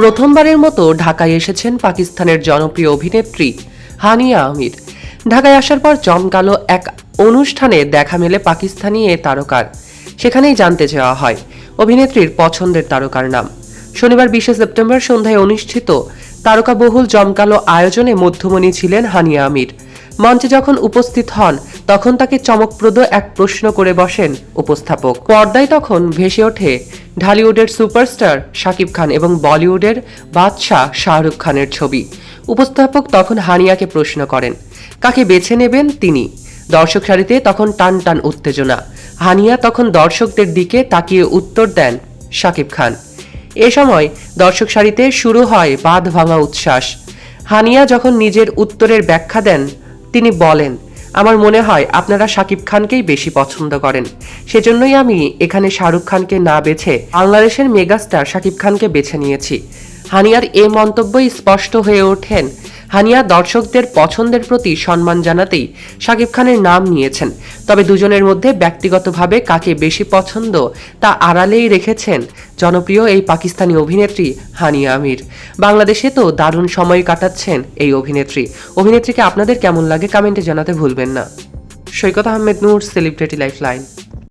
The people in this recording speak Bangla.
প্রথমবারের মতো ঢাকায় এসেছেন পাকিস্তানের জনপ্রিয় অভিনেত্রী হানিয়া আমির। ঢাকায় আসার পর জমকালো এক অনুষ্ঠানে দেখা মেলে পাকিস্তানি এ তারকার। সেখানেই জানতে চাওয়া হয় অভিনেত্রীর পছন্দের তারকার নাম। শনিবার বিশে সেপ্টেম্বর সন্ধ্যায় অনুষ্ঠিত তারকাবহুল জমকালো আয়োজনে মধ্যমণি ছিলেন হানিয়া আমির। মঞ্চে যখন উপস্থিত হন তখন তাকে চমকপ্রদ এক প্রশ্ন করে বসেন উপস্থাপক। পর্দায় তখন ভেসে ওঠে ঢালিউডের সুপারস্টার শাকিব খান এবং বলিউডের বাদশাহ শাহরুখ খানের ছবি। উপস্থাপক তখন হানিয়াকে প্রশ্ন করেন, কাকে বেছে নেবেন তিনি? দর্শক সারিতে তখন টান টান উত্তেজনা। হানিয়া তখন দর্শকদের দিকে তাকিয়ে উত্তর দেন শাকিব খান। এ সময় দর্শক সারিতে শুরু হয় বাঁধ ভাঙা উচ্ছ্বাস। হানিয়া যখন নিজের উত্তরের ব্যাখ্যা দেন, তিনি বলেন আমার মনে হয় আপনারা শাকিব খানকেই বেশি পছন্দ করেন। সেজন্যই আমি এখানে শাহরুখ খানকে না বেছে বাংলাদেশের মেগাস্টার শাকিব খানকে বেছে নিয়েছি। হানিয়ার এ মন্তব্যই স্পষ্ট হয়ে ওঠেন হানিয়া দর্শকদের পছন্দের প্রতি সম্মান জানাতেই শাকিব খানের নাম নিয়েছেন। তবে দুজনের মধ্যে ব্যক্তিগতভাবে কাকে বেশি পছন্দ তা আড়ালেই রেখেছেন জনপ্রিয় এই পাকিস্তানি অভিনেত্রী হানিয়া আমির। বাংলাদেশে তো দারুণ সময় কাটাচ্ছেন এই অভিনেত্রী। অভিনেত্রীকে আপনাদের কেমন লাগে কমেন্টে জানাতে ভুলবেন না। Saikat Ahmed Noor, celebrity life line